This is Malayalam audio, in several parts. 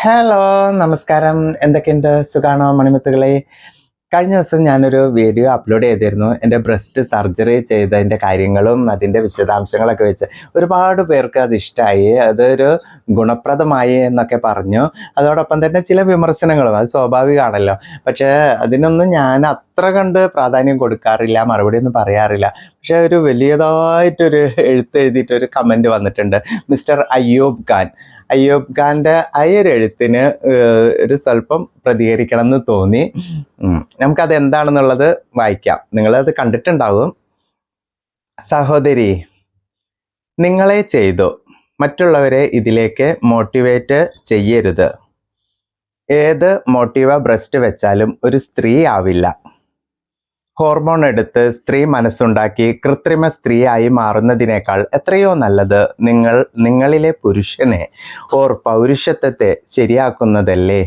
ഹലോ നമസ്കാരം. എന്തൊക്കെയുണ്ട്? സുഖാണോ മണിമുത്തുകളെ കഴിഞ്ഞ ദിവസം ഞാനൊരു വീഡിയോ അപ്ലോഡ് ചെയ്തിരുന്നു. എന്റെ ബ്രസ്റ്റ് സർജറി ചെയ്തതിന്റെ കാര്യങ്ങളും അതിന്റെ വിശദാംശങ്ങളൊക്കെ വെച്ച് ഒരുപാട് പേർക്ക് അത് ഇഷ്ടമായി അതൊരു ഗുണപ്രദമായി എന്നൊക്കെ പറഞ്ഞു. അതോടൊപ്പം തന്നെ ചില വിമർശനങ്ങളും അത് സ്വാഭാവികമാണല്ലോ. പക്ഷേ അതിനൊന്നും ഞാൻ അത്ര കണ്ട് പ്രാധാന്യം കൊടുക്കാറില്ല മറുപടി ഒന്നും പറയാറില്ല. പക്ഷെ ഒരു വലിയതായിട്ടൊരു എഴുത്ത് എഴുതിയിട്ട് ഒരു കമന്റ് വന്നിട്ടുണ്ട്. മിസ്റ്റർ അയ്യൂബ് ഖാൻ. അയ്യൂബ് ഖാന്റെ ആ ഒരു സ്വല്പം പ്രതികരിക്കണം എന്ന് തോന്നി. നമുക്കത് എന്താണെന്നുള്ളത് വായിക്കാം. നിങ്ങളത് കണ്ടിട്ടുണ്ടാവും. സഹോദരി നിങ്ങളെ ചെയ്തു. മറ്റുള്ളവരെ ഇതിലേക്ക് മോട്ടിവേറ്റ് ചെയ്യരുത്. ഏത് മോട്ടീവ ബ്രസ്റ്റ് വെച്ചാലും ഒരു സ്ത്രീ ആവില്ല. ഹോർമോൺ എടുത്ത് സ്ത്രീ മനസ്സുണ്ടാക്കി കൃത്രിമ സ്ത്രീയായി മാറുന്നതിനേക്കാൾ എത്രയോ നല്ലത് നിങ്ങൾ നിങ്ങളിലെ പുരുഷനെ ഓർ പൗരുഷത്വത്തെ ശരിയാക്കുന്നതല്ലേ?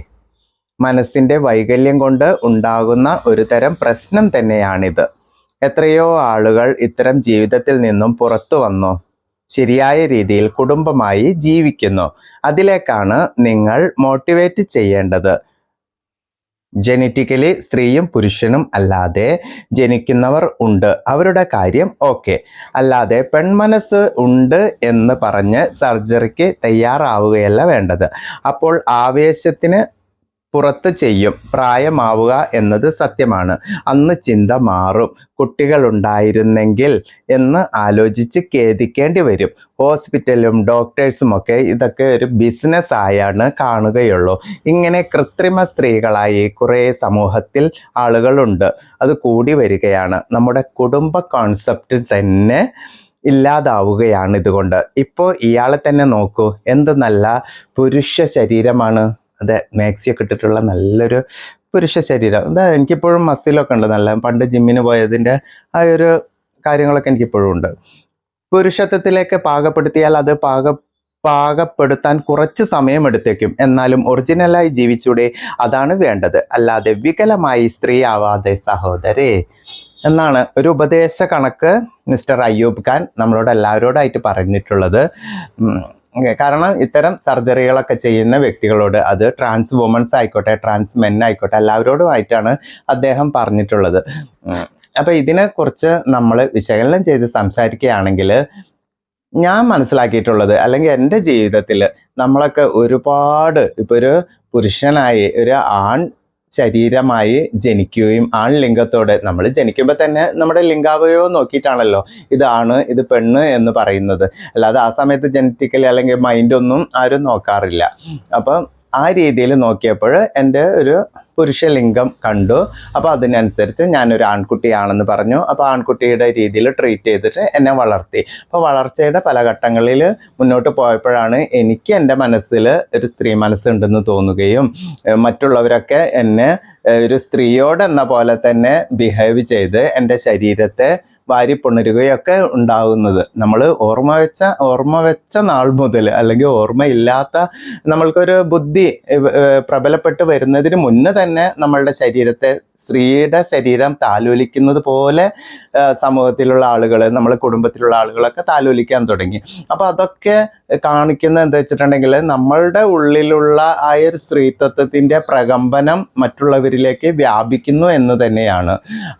മനസ്സിന്റെ വൈകല്യം കൊണ്ട് ഉണ്ടാകുന്ന ഒരു തരം പ്രശ്നം തന്നെയാണിത്. എത്രയോ ആളുകൾ ഇത്തരം ജീവിതത്തിൽ നിന്നും പുറത്തു വന്നു. ശരിയായ രീതിയിൽ കുടുംബമായി ജീവിക്കുന്നു. അതിലേക്കാണ് നിങ്ങൾ മോട്ടിവേറ്റ് ചെയ്യേണ്ടത്. ജനറ്റിക്കലി സ്ത്രീയും പുരുഷനും അല്ലാതെ ജനിക്കുന്നവർ ഉണ്ട്. അവരുടെ കാര്യം ഓക്കെ. അല്ലാതെ പെൺമനസ് ഉണ്ട് എന്ന് പറഞ്ഞ് സർജറിക്ക് തയ്യാറാവുകയല്ല വേണ്ടത്. അപ്പോൾ ആവേശത്തിന് പുറത്ത് ചെയ്യും. പ്രായമാവുക എന്നത് സത്യമാണ്. അന്ന് ചിന്ത മാറും. കുട്ടികളുണ്ടായിരുന്നെങ്കിൽ എന്ന് ആലോചിച്ച് ഖേദിക്കേണ്ടി വരും. ഹോസ്പിറ്റലും ഡോക്ടേഴ്സും ഒക്കെ ഇതൊക്കെ ഒരു ബിസിനസ് ആയാണ് കാണുകയുള്ളൂ. ഇങ്ങനെ കൃത്രിമ സ്ത്രീകളായി കുറേ സമൂഹത്തിൽ ആളുകളുണ്ട്. അത് കൂടി വരികയാണ്. നമ്മുടെ കുടുംബ കോൺസെപ്റ്റ് തന്നെ ഇല്ലാതാവുകയാണ് ഇതുകൊണ്ട്. ഇപ്പോൾ ഇയാളെ തന്നെ നോക്കൂ. എന്ത് നല്ല പുരുഷ ശരീരമാണ്. അതെ മാക്സിയൊക്കെ ഇട്ടിട്ടുള്ള നല്ലൊരു പുരുഷ ശരീരം. അതാ എനിക്കിപ്പോഴും മസിലൊക്കെ ഉണ്ട്. നല്ല പണ്ട് ജിമ്മിന് പോയതിന്റെ ആ ഒരു കാര്യങ്ങളൊക്കെ എനിക്കിപ്പോഴും ഉണ്ട്. പുരുഷത്വത്തിലേക്ക് പാകപ്പെടുത്തിയാൽ അത് പാക പാകപ്പെടുത്താൻ കുറച്ച് സമയം എടുത്തേക്കും. എന്നാലും ഒറിജിനലായി ജീവിച്ചൂടെ അതാണ് വേണ്ടത്. അല്ലാതെ വികലമായി സ്ത്രീ ആവാതെ സഹോദരേ. എന്നാണ് ഒരു ഉപദേശ കണക്ക് മിസ്റ്റർ അയ്യൂബ് ഖാൻ നമ്മളോട് എല്ലാവരോടായിട്ട് പറഞ്ഞിട്ടുള്ളത്. കാരണം ഇത്തരം സർജറികളൊക്കെ ചെയ്യുന്ന വ്യക്തികളോട് അത് ട്രാൻസ് വുമൻസ് ആയിക്കോട്ടെ ട്രാൻസ് മെൻ ആയിക്കോട്ടെ എല്ലാവരോടുമായിട്ടാണ് അദ്ദേഹം പറഞ്ഞിട്ടുള്ളത്. അപ്പോൾ അപ്പൊ ഇതിനെക്കുറിച്ച് നമ്മൾ വിശകലനം ചെയ്ത് സംസാരിക്കുകയാണെങ്കിൽ ഞാൻ മനസ്സിലാക്കിയിട്ടുള്ളത് അല്ലെങ്കിൽ എന്റെ ജീവിതത്തിൽ നമ്മളൊക്കെ ഒരുപാട് ഇപ്പൊ ഒരു പുരുഷനായി ഒരു ആൺ ശരീരമായി ജനിക്കുകയും ആൺ ലിംഗത്തോട് നമ്മൾ ജനിക്കുമ്പോൾ തന്നെ നമ്മുടെ ലിംഗാവയവം നോക്കിയിട്ടാണല്ലോ. ഇതാണ് ഇത് പെണ്ണ് എന്ന് പറയുന്നത്. അല്ലാതെ ആ സമയത്ത് ജനറ്റിക്കലി അല്ലെങ്കിൽ മൈൻഡൊന്നും ആരും നോക്കാറില്ല. അപ്പം ആ രീതിയിൽ നോക്കിയപ്പോൾ എന്റെ ഒരു പുരുഷലിംഗം കണ്ടു. അപ്പോൾ അതിനനുസരിച്ച് ഞാനൊരു ആൺകുട്ടിയാണെന്ന് പറഞ്ഞു. അപ്പോൾ ആൺകുട്ടിയുടെ രീതിയിൽ ട്രീറ്റ് ചെയ്തിട്ട് എന്നെ വളർത്തി. അപ്പോൾ വളർച്ചയുടെ പല ഘട്ടങ്ങളിൽ മുന്നോട്ട് പോയപ്പോഴാണ് എനിക്ക് എന്റെ മനസ്സിൽ ഒരു സ്ത്രീ മനസ്സുണ്ടെന്ന് തോന്നുകയും മറ്റുള്ളവരൊക്കെ എന്നെ ഒരു സ്ത്രീയോടെന്ന പോലെ തന്നെ ബിഹേവ് ചെയ്ത് എന്റെ ശരീരത്തെ വാരി പുണരുകയൊക്കെ ഉണ്ടാകുന്നത് നമ്മൾ ഓർമ്മ വെച്ച ഓർമ്മ വെച്ച നാൾ മുതൽ അല്ലെങ്കിൽ ഓർമ്മയില്ലാത്ത നമ്മൾക്കൊരു ബുദ്ധി പ്രബലപ്പെട്ട് വരുന്നതിന് മുന്നേ തന്നെ നമ്മളുടെ ശരീരത്തെ സ്ത്രീയുടെ ശരീരം താലോലിക്കുന്നത് പോലെ സമൂഹത്തിലുള്ള ആളുകൾ നമ്മളെ കുടുംബത്തിലുള്ള ആളുകളൊക്കെ താലോലിക്കാൻ തുടങ്ങി. അപ്പോൾ അതൊക്കെ കാണിക്കുന്ന എന്താ വെച്ചിട്ടുണ്ടെങ്കിൽ നമ്മളുടെ ഉള്ളിലുള്ള ആ ഒരു സ്ത്രീത്വത്തിന്റെ പ്രകമ്പനം മറ്റുള്ളവരിലേക്ക് വ്യാപിക്കുന്നു എന്ന് തന്നെയാണ്.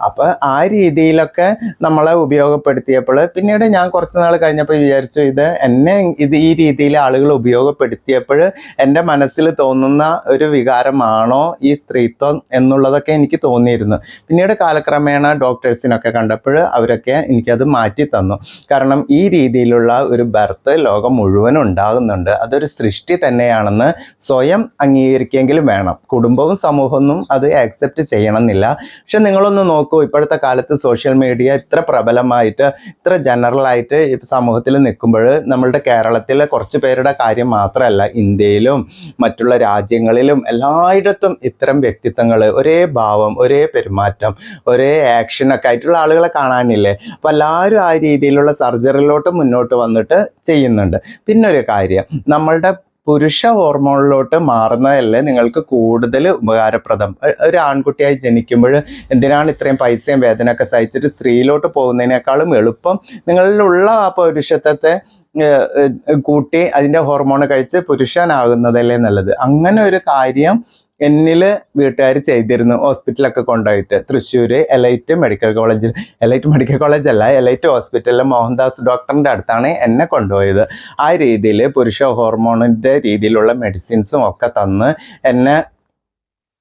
അപ്പോൾ ആ രീതിയിലൊക്കെ നമ്മളെ ഉപയോഗപ്പെടുത്തിയപ്പോൾ പിന്നീട് ഞാൻ കുറച്ച് നാൾ കഴിഞ്ഞപ്പോൾ വിചാരിച്ചു ഇത് എന്നെ ഇത് ഈ രീതിയിൽ ആളുകൾ ഉപയോഗപ്പെടുത്തിയപ്പോൾ എന്റെ മനസ്സിൽ തോന്നുന്ന ഒരു വികാരമാണോ ഈ സ്ത്രീത്വം എന്നുള്ളതൊക്കെ എനിക്ക് തോന്നിയിരുന്നു. പിന്നീട് കാലക്രമേണ ഡോക്ടേഴ്സിനൊക്കെ കണ്ടപ്പോൾ അവരൊക്കെ എനിക്കത് മാറ്റി തന്നു. കാരണം ഈ രീതിയിലുള്ള ഒരു ബർത്ത് ലോകം മുഴുവൻ ഉണ്ടാകുന്നുണ്ട്. അതൊരു സൃഷ്ടി തന്നെയാണെന്ന് സ്വയം അംഗീകരിക്കെങ്കിലും വേണം. കുടുംബവും സമൂഹമൊന്നും അത് ആക്സെപ്റ്റ് ചെയ്യണമെന്നില്ല. പക്ഷെ നിങ്ങളൊന്ന് നോക്കൂ ഇപ്പോഴത്തെ കാലത്ത് സോഷ്യൽ മീഡിയ ഇത്ര പ്രബലമായിട്ട് ഇത്ര ജനറലായിട്ട് സമൂഹത്തിൽ നിൽക്കുമ്പോൾ നമ്മളുടെ കേരളത്തിലെ കുറച്ച് പേരുടെ കാര്യം മാത്രമല്ല ഇന്ത്യയിലും മറ്റുള്ള രാജ്യങ്ങളിലും എല്ലായിടത്തും ഇത്തരം വ്യക്തിത്വങ്ങൾ ഒരേ ഭാവം ഒരേ പെരുമാറ്റം ഒരേ ആക്ഷൻ ഒക്കെ ആയിട്ടുള്ള ആളുകളെ കാണാനില്ലേ? അപ്പം എല്ലാവരും ആ രീതിയിലുള്ള സർജറിയിലോട്ട് മുന്നോട്ട് വന്നിട്ട് ചെയ്യുന്നുണ്ട്. പിന്നെ ഒരു കാര്യം നമ്മളുടെ പുരുഷ ഹോർമോണിലോട്ട് മാറുന്നതല്ലേ നിങ്ങൾക്ക് കൂടുതൽ ഉപകാരപ്രദം? ഒരു ആൺകുട്ടിയായി ജനിക്കുമ്പോൾ എന്തിനാണ് ഇത്രയും പൈസയും വേദനയൊക്കെ സഹിച്ചിട്ട് സ്ത്രീയിലോട്ട് പോകുന്നതിനേക്കാളും എളുപ്പം? നിങ്ങളിലുള്ള ആ പൗരുഷത്വത്തെ കൂട്ടി അതിന്റെ ഹോർമോൺ കഴിച്ച് പുരുഷനാകുന്നതല്ലേ നല്ലത്? അങ്ങനെ ഒരു കാര്യം എന്നിൽ വീട്ടുകാർ ചെയ്തിരുന്നു ഹോസ്പിറ്റലൊക്കെ കൊണ്ടുപോയിട്ട്. തൃശ്ശൂര് എലൈറ്റ് മെഡിക്കൽ കോളേജിൽ എലൈറ്റ് മെഡിക്കൽ കോളേജ് അല്ല എലൈറ്റ് ഹോസ്പിറ്റലിൽ മോഹൻദാസ് ഡോക്ടറിന്റെ അടുത്താണ് എന്നെ കൊണ്ടുപോയത്. ആ രീതിയിൽ പുരുഷ ഹോർമോണിന്റെ രീതിയിലുള്ള മെഡിസിൻസും ഒക്കെ തന്ന് എന്നെ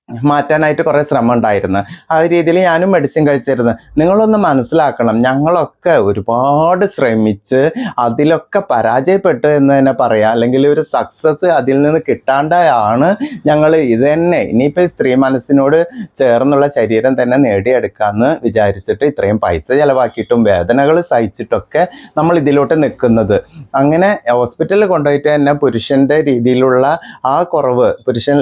മാറ്റാനായിട്ട് കുറേ ശ്രമം ഉണ്ടായിരുന്നു ആ രീതിയിൽ ഞാനും മെഡിസിൻ കഴിച്ചിരുന്നു. നിങ്ങളൊന്ന് മനസ്സിലാക്കണം ഞങ്ങളൊക്കെ ഒരുപാട് ശ്രമിച്ച് അതിലൊക്കെ പരാജയപ്പെട്ടു എന്ന് തന്നെ പറയാം. അല്ലെങ്കിൽ ഒരു സക്സസ് അതിൽ നിന്ന് കിട്ടാണ്ടായാണ് ഞങ്ങൾ ഇത് തന്നെ ഇനിയിപ്പോൾ സ്ത്രീ മനസ്സിനോട് ചേർന്നുള്ള ശരീരം തന്നെ നേടിയെടുക്കാമെന്ന് വിചാരിച്ചിട്ട് ഇത്രയും പൈസ ചിലവാക്കിയിട്ടും വേദനകൾ സഹിച്ചിട്ടൊക്കെ നമ്മൾ ഇതിലോട്ട് നിൽക്കുന്നത്. അങ്ങനെ ഹോസ്പിറ്റലിൽ കൊണ്ടുപോയിട്ട് തന്നെ പുരുഷന്റെ രീതിയിലുള്ള ആ കുറവ് പുരുഷൻ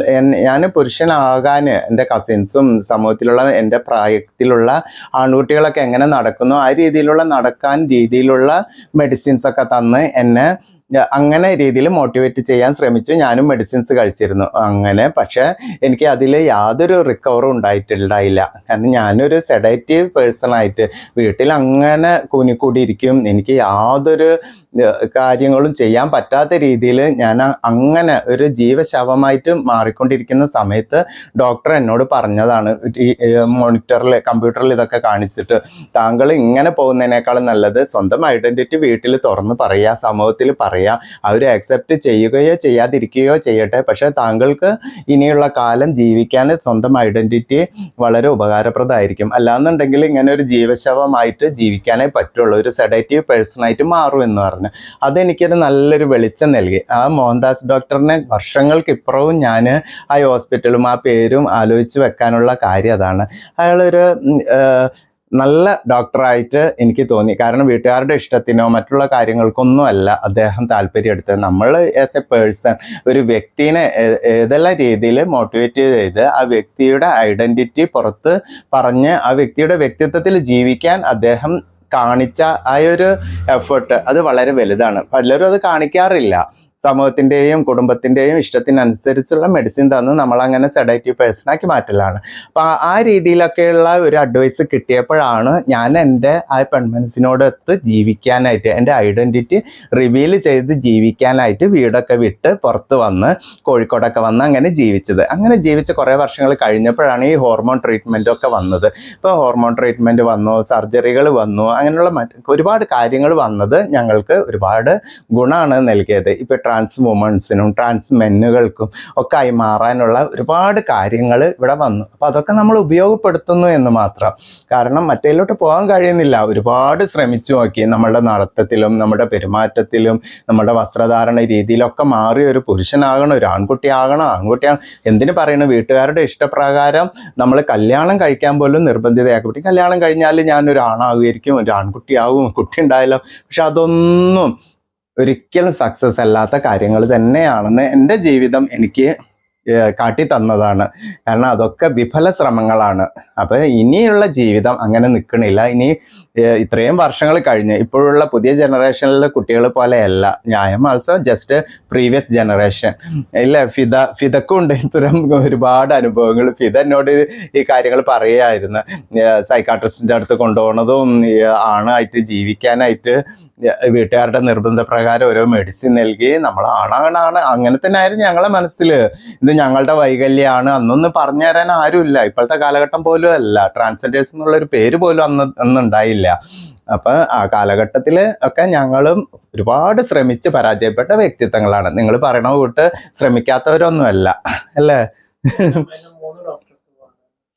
ഞാൻ പുരുഷനാകാൻ എന്റെ കസിൻസും സമൂഹത്തിലുള്ള എന്റെ പ്രായത്തിലുള്ള ആൺകുട്ടികളൊക്കെ എങ്ങനെ നടക്കുന്നു ആ രീതിയിലുള്ള നടക്കാൻ രീതിയിലുള്ള മെഡിസിൻസ് ഒക്കെ തന്ന് എന്നെ അങ്ങനെ രീതിയിൽ മോട്ടിവേറ്റ് ചെയ്യാൻ ശ്രമിച്ചു. ഞാനും മെഡിസിൻസ് കഴിച്ചിരുന്നു. അങ്ങനെ പക്ഷേ എനിക്ക് അതിൽ യാതൊരു റിക്കവറും ഉണ്ടായിട്ടുണ്ടായില്ല. കാരണം ഞാനൊരു സെഡേറ്റീവ് പേഴ്സണായിട്ട് വീട്ടിൽ അങ്ങനെ കൂനിക്കൂടിയിരിക്കും. എനിക്ക് യാതൊരു കാര്യങ്ങളും ചെയ്യാൻ പറ്റാത്ത രീതിയിൽ ഞാൻ അങ്ങനെ ഒരു ജീവശവമായിട്ട് മാറിക്കൊണ്ടിരിക്കുന്ന സമയത്ത് ഡോക്ടർ എന്നോട് പറഞ്ഞതാണ് മോണിറ്ററിൽ കമ്പ്യൂട്ടറിൽ ഇതൊക്കെ കാണിച്ചിട്ട് താങ്കൾ ഇങ്ങനെ പോകുന്നതിനേക്കാളും നല്ലത് സ്വന്തം ഐഡന്റിറ്റി വീട്ടിൽ തുറന്ന് പറയുക സമൂഹത്തിൽ പറയുക അവർ അക്സെപ്റ്റ് ചെയ്യുകയോ ചെയ്യാതിരിക്കുകയോ ചെയ്യട്ടെ പക്ഷേ താങ്കൾക്ക് ഇനിയുള്ള കാലം ജീവിക്കാൻ സ്വന്തം ഐഡന്റിറ്റി വളരെ ഉപകാരപ്രദമായിരിക്കും. അല്ലാന്നുണ്ടെങ്കിൽ ഇങ്ങനെ ഒരു ജീവശവമായിട്ട് ജീവിക്കാനേ പറ്റുള്ളൂ ഒരു സെഡേറ്റീവ് പേഴ്സണായിട്ട് മാറും എന്ന് പറഞ്ഞു. അതെനിക്കൊരു നല്ലൊരു വെളിച്ചം നൽകി. ആ മോഹൻദാസ് ഡോക്ടറിനെ വർഷങ്ങൾക്കിപ്പുറവും ഞാൻ ആ ഹോസ്പിറ്റലും ആ പേരും ആലോചിച്ച് വെക്കാനുള്ള കാര്യം അതാണ്. അയാളൊരു നല്ല ഡോക്ടറായിട്ട് എനിക്ക് തോന്നി. കാരണം വീട്ടുകാരുടെ ഇഷ്ടത്തിനോ മറ്റുള്ള കാര്യങ്ങൾക്കൊന്നുമല്ല അദ്ദേഹം താല്പര്യം എടുത്തത് നമ്മൾ ആസ് എ പേഴ്സൺ ഒരു വ്യക്തിനെ ഏതെല്ലാം രീതിയിൽ മോട്ടിവേറ്റ് ചെയ്ത് ആ വ്യക്തിയുടെ ഐഡന്റിറ്റി പുറത്ത് പറഞ്ഞ് ആ വ്യക്തിയുടെ വ്യക്തിത്വത്തിൽ ജീവിക്കാൻ അദ്ദേഹം കാണിച്ച ആ ഒരു എഫേർട്ട് അത് വളരെ വലുതാണ്. പലരും അത് കാണിക്കാറില്ല. സമൂഹത്തിന്റെയും കുടുംബത്തിന്റെയും ഇഷ്ടത്തിനനുസരിച്ചുള്ള മെഡിസിൻ തന്ന് നമ്മളങ്ങനെ സെഡേറ്റീവ് പേഴ്സണാക്കി മാറ്റലാണ്. അപ്പോൾ ആ രീതിയിലൊക്കെയുള്ള ഒരു അഡ്വൈസ് കിട്ടിയപ്പോഴാണ് ഞാൻ എന്റെ ആ പെൺമനസിനോടൊത്ത് ജീവിക്കാനായിട്ട് എന്റെ ഐഡന്റിറ്റി റിവീൽ ചെയ്ത് ജീവിക്കാനായിട്ട് വീടൊക്കെ വിട്ട് പുറത്ത് വന്ന് കോഴിക്കോടൊക്കെ വന്ന് അങ്ങനെ ജീവിച്ചത്. അങ്ങനെ ജീവിച്ച കുറേ വർഷങ്ങൾ കഴിഞ്ഞപ്പോഴാണ് ഈ ഹോർമോൺ ട്രീറ്റ്മെന്റും ഒക്കെ വന്നത്. ഇപ്പോൾ ഹോർമോൺ ട്രീറ്റ്മെന്റ് വന്നു സർജറികൾ വന്നു അങ്ങനെയുള്ള മറ്റ് ഒരുപാട് കാര്യങ്ങൾ വന്നത് ഞങ്ങൾക്ക് ഒരുപാട് ഗുണമാണ് നൽകിയത്. ഇപ്പോൾ ട്രാൻസ് വുമൺസിനും ട്രാൻസ് മെന്നുകൾക്കും ഒക്കെ ആയി മാറാനുള്ള ഒരുപാട് കാര്യങ്ങൾ ഇവിടെ വന്നു. അപ്പോൾ അതൊക്കെ നമ്മൾ ഉപയോഗപ്പെടുത്തുന്നു എന്ന് മാത്രം. കാരണം മറ്റേലോട്ട് പോകാൻ കഴിയുന്നില്ല. ഒരുപാട് ശ്രമിച്ചു നോക്കി. നമ്മളുടെ നടത്തത്തിലും നമ്മുടെ പെരുമാറ്റത്തിലും നമ്മുടെ വസ്ത്രധാരണ രീതിയിലൊക്കെ മാറി ഒരു പുരുഷനാകണം ഒരു ആൺകുട്ടിയാകണം ആൺകുട്ടിയാണ് എന്തിനു പറയണം വീട്ടുകാരുടെ ഇഷ്ടപ്രകാരം നമ്മൾ കല്യാണം കഴിക്കാൻ പോലും നിർബന്ധിതയാക്കപ്പെട്ടു കല്യാണം കഴിഞ്ഞാൽ ഞാനൊരു ആണാകുമായിരിക്കും ഒരു ആൺകുട്ടിയാവും കുട്ടി ഉണ്ടായാലോ പക്ഷെ അതൊന്നും ഒരിക്കലും സക്സസ് അല്ലാത്ത കാര്യങ്ങൾ തന്നെയാണെന്ന് എന്റെ ജീവിതം എനിക്ക് കാട്ടി തന്നതാണ്. കാരണം അതൊക്കെ വിഫല ശ്രമങ്ങളാണ്. അപ്പോൾ ഇനിയുള്ള ജീവിതം അങ്ങനെ നിൽക്കണില്ല ഇനി ഇത്രയും വർഷങ്ങൾ കഴിഞ്ഞ് ഇപ്പോഴുള്ള പുതിയ ജനറേഷനിലെ കുട്ടികൾ പോലെയല്ല. ഞാൻ ആൾസോ ജസ്റ്റ് പ്രീവിയസ് ജനറേഷൻ ഇല്ല ഫിദ ഫിദക്കും ഇത്തരം ഒരുപാട് അനുഭവങ്ങൾ. ഫിദ എന്നോട് ഈ കാര്യങ്ങൾ പറയുമായിരുന്നു സൈക്കാട്രിസ്റ്റിന്റെ അടുത്ത് കൊണ്ടുപോകുന്നതും ഈ ആണായിട്ട് ജീവിക്കാനായിട്ട്. വീട്ടുകാരുടെ നിർബന്ധപ്രകാരം ഓരോ മെഡിസിൻ നൽകി നമ്മൾ ആണാണാണ്. അങ്ങനെ തന്നെ ആയിരുന്നു ഞങ്ങളെ മനസ്സിൽ ഇത് ഞങ്ങളുടെ വൈകല്യമാണ് അന്നൊന്നും പറഞ്ഞു തരാൻ ആരുമില്ല. ഇപ്പോഴത്തെ കാലഘട്ടം പോലും അല്ല. ട്രാൻസ്ജെൻഡേഴ്സ് എന്നുള്ള ഒരു പേര് പോലും അന്ന് അന്നുണ്ടായില്ല. അപ്പം ആ കാലഘട്ടത്തിൽ ഒക്കെ ഞങ്ങളും ഒരുപാട് ശ്രമിച്ച് പരാജയപ്പെട്ട വ്യക്തിത്വങ്ങളാണ്. നിങ്ങൾ പറയണ കൂട്ട് ശ്രമിക്കാത്തവരൊന്നുമല്ല. അല്ലേ?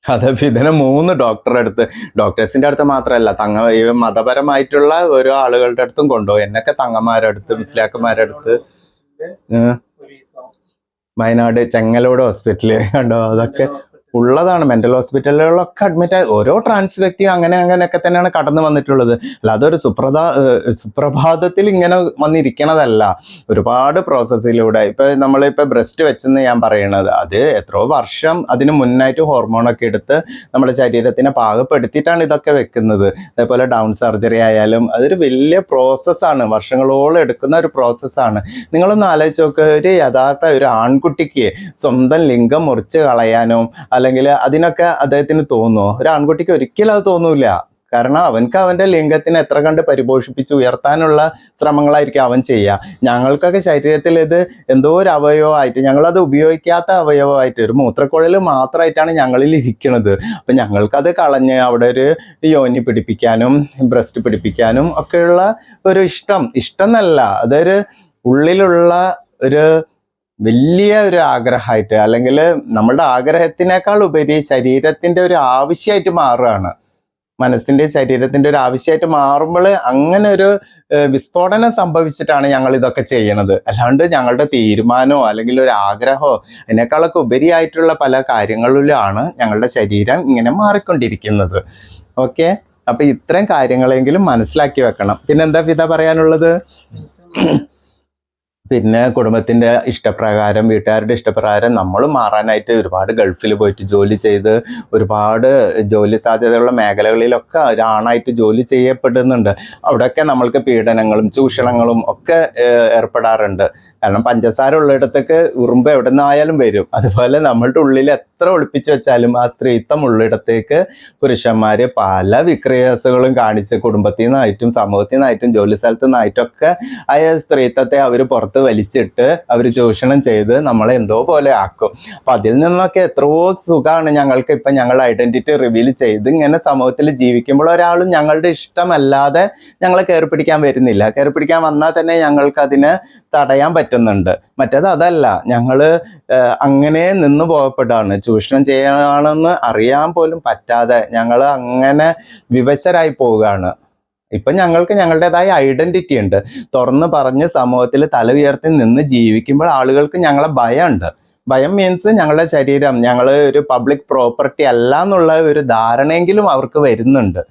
അതെ ഇതിന് മൂന്ന് ഡോക്ടറെ അടുത്ത് ഡോക്ടേഴ്സിന്റെ അടുത്ത് മാത്രമല്ല തങ്ങ മതപരമായിട്ടുള്ള ഓരോ ആളുകളുടെ അടുത്തും കൊണ്ടുപോകും എന്നൊക്കെ തങ്ങന്മാരുടെ അടുത്ത് മുസ്ലിയാക്കന്മാരുടെ അടുത്ത് വയനാട് ചെങ്ങലോട് ഹോസ്പിറ്റൽ കണ്ടോ? അതൊക്കെ ഉള്ളതാണ്. മെന്റൽ ഹോസ്പിറ്റലുകളിലൊക്കെ അഡ്മിറ്റ് ആയി. ഓരോ ട്രാൻസ് വ്യക്തിയും അങ്ങനെ അങ്ങനെയൊക്കെ തന്നെയാണ് കടന്നു വന്നിട്ടുള്ളത്. അല്ലാതെ ഒരു സുപ്രഭാ സുപ്രഭാതത്തിൽ ഇങ്ങനെ വന്നിരിക്കണതല്ല. ഒരുപാട് പ്രോസസ്സിലൂടെ ഇപ്പൊ നമ്മളിപ്പോ ബ്രസ്റ്റ് വെച്ചെന്ന് ഞാൻ പറയണത് അത് എത്രയോ വർഷം അതിന് മുന്നായിട്ട് ഹോർമോണൊക്കെ എടുത്ത് നമ്മുടെ ശരീരത്തിനെ പാകപ്പെടുത്തിയിട്ടാണ് ഇതൊക്കെ വെക്കുന്നത്. അതേപോലെ ഡൗൺ സർജറി ആയാലും അതൊരു വലിയ പ്രോസസ്സാണ് വർഷങ്ങളോളം എടുക്കുന്ന ഒരു പ്രോസസ്സാണ് നിങ്ങളൊന്ന് ആലോചിച്ച് നോക്കുക ഒരു യഥാർത്ഥ ഒരു ആൺകുട്ടിക്ക് സ്വന്തം ലിംഗം മുറിച്ച് കളയാനോ അല്ലെങ്കിൽ അതിനൊക്കെ അദ്ദേഹത്തിന് തോന്നുമോ ഒരു ആൺകുട്ടിക്ക് ഒരിക്കലും അത് തോന്നൂല കാരണം അവൻക്ക് അവന്റെ ലിംഗത്തിനെ എത്ര കണ്ട് പരിപോഷിപ്പിച്ച് ഉയർത്താനുള്ള ശ്രമങ്ങളായിരിക്കും അവൻ ചെയ്യുക. ഞങ്ങൾക്കൊക്കെ ശരീരത്തിൽ ഇത് എന്തോ ഒരു അവയവമായിട്ട് ഞങ്ങളത് ഉപയോഗിക്കാത്ത അവയവമായിട്ട് ഒരു മൂത്രക്കുഴൽ മാത്രമായിട്ടാണ് ഞങ്ങളിൽ ഇരിക്കുന്നത്. അപ്പം ഞങ്ങൾക്കത് കളഞ്ഞ് അവിടെ ഒരു യോനി പിടിപ്പിക്കാനും ബ്രസ്റ്റ് പിടിപ്പിക്കാനും ഒക്കെയുള്ള ഒരു ഇഷ്ടം. ഇഷ്ടം എന്നല്ല അതൊരു ഉള്ളിലുള്ള ഒരു വലിയ ഒരു ആഗ്രഹമായിട്ട് അല്ലെങ്കിൽ നമ്മളുടെ ആഗ്രഹത്തിനേക്കാൾ ഉപരി ശരീരത്തിന്റെ ഒരു ആവശ്യമായിട്ട് മാറുകയാണ്. മനസ്സിന്റെ ശരീരത്തിന്റെ ഒരു ആവശ്യമായിട്ട് മാറുമ്പോൾ അങ്ങനെ ഒരു വിസ്ഫോടനം സംഭവിച്ചിട്ടാണ് ഞങ്ങൾ ഇതൊക്കെ ചെയ്യണത്. അല്ലാണ്ട് ഞങ്ങളുടെ തീരുമാനമോ അല്ലെങ്കിൽ ഒരു ആഗ്രഹമോ അതിനേക്കാളൊക്കെ ഉപരിയായിട്ടുള്ള പല കാര്യങ്ങളിലാണ് ഞങ്ങളുടെ ശരീരം ഇങ്ങനെ മാറിക്കൊണ്ടിരിക്കുന്നത്. ഓക്കെ? അപ്പൊ ഇത്തരം കാര്യങ്ങളെങ്കിലും മനസ്സിലാക്കി വെക്കണം. പിന്നെന്താ പിത പറയാനുള്ളത്? പിന്നെ കുടുംബത്തിന്റെ ഇഷ്ടപ്രകാരം വീട്ടുകാരുടെ ഇഷ്ടപ്രകാരം നമ്മൾ മാറാനായിട്ട് ഒരുപാട് ഗൾഫിൽ പോയിട്ട് ജോലി ചെയ്ത് ഒരുപാട് ജോലി സാധ്യതയുള്ള മേഖലകളിലൊക്കെ ഒരാണായിട്ട് ജോലി ചെയ്യപ്പെടുന്നുണ്ട്. അവിടെയൊക്കെ നമ്മൾക്ക് പീഡനങ്ങളും ചൂഷണങ്ങളും ഒക്കെ ഏർപ്പെടാറുണ്ട്. കാരണം പഞ്ചസാര ഉള്ളിടത്തേക്ക് ഉറുമ്പ് എവിടെ നിന്നായാലും വരും. അതുപോലെ നമ്മളുടെ ഉള്ളിൽ എത്ര ഒളിപ്പിച്ചു വെച്ചാലും ആ സ്ത്രീത്വം ഉള്ളിടത്തേക്ക് പുരുഷന്മാർ പല വിക്രയസുകളും കാണിച്ച് കുടുംബത്തിൽ നിന്നായിട്ടും സമൂഹത്തിൽ നിന്നായിട്ടും ജോലി സ്ഥലത്തു നിന്നായിട്ടൊക്കെ ആ സ്ത്രീത്വത്തെ അവർ പുറത്ത് വലിച്ചിട്ട് അവർ ചൂഷണം ചെയ്ത് നമ്മളെ എന്തോ പോലെ ആക്കും. അപ്പൊ അതിൽ നിന്നൊക്കെ എത്രയോ സുഖമാണ് ഞങ്ങൾക്ക് ഇപ്പൊ ഞങ്ങൾ ഐഡന്റിറ്റി റിവീൽ ചെയ്ത് ഇങ്ങനെ സമൂഹത്തിൽ ജീവിക്കുമ്പോൾ ഒരാളും ഞങ്ങളുടെ ഇഷ്ടമല്ലാതെ ഞങ്ങളെ കയറി പിടിക്കാൻ വരുന്നില്ല. കയറി പിടിക്കാൻ വന്നാൽ തന്നെ ഞങ്ങൾക്ക് അതിനെ തടയാൻ പറ്റുന്നുണ്ട്. മറ്റേത് അതല്ല ഞങ്ങൾ അങ്ങനെ നിന്ന് പോകപ്പെടാണ് ചൂഷണം ചെയ്യാണെന്ന് അറിയാൻ പോലും പറ്റാതെ ഞങ്ങൾ അങ്ങനെ വിവശരായി പോവുകയാണ്. ഇപ്പൊ ഞങ്ങൾക്ക് ഞങ്ങളുടേതായ ഐഡന്റിറ്റി ഉണ്ട്. തുറന്ന് പറഞ്ഞ് സമൂഹത്തിൽ തല ഉയർത്തി നിന്ന് ജീവിക്കുമ്പോൾ ആളുകൾക്ക് ഞങ്ങളെ ഭയമുണ്ട്. ഭയം മീൻസ് ഞങ്ങളുടെ ശരീരം ഞങ്ങൾ ഒരു പബ്ലിക് പ്രോപ്പർട്ടി അല്ല എന്നുള്ള ഒരു ധാരണയെങ്കിലും അവർക്ക് വരുന്നുണ്ട്.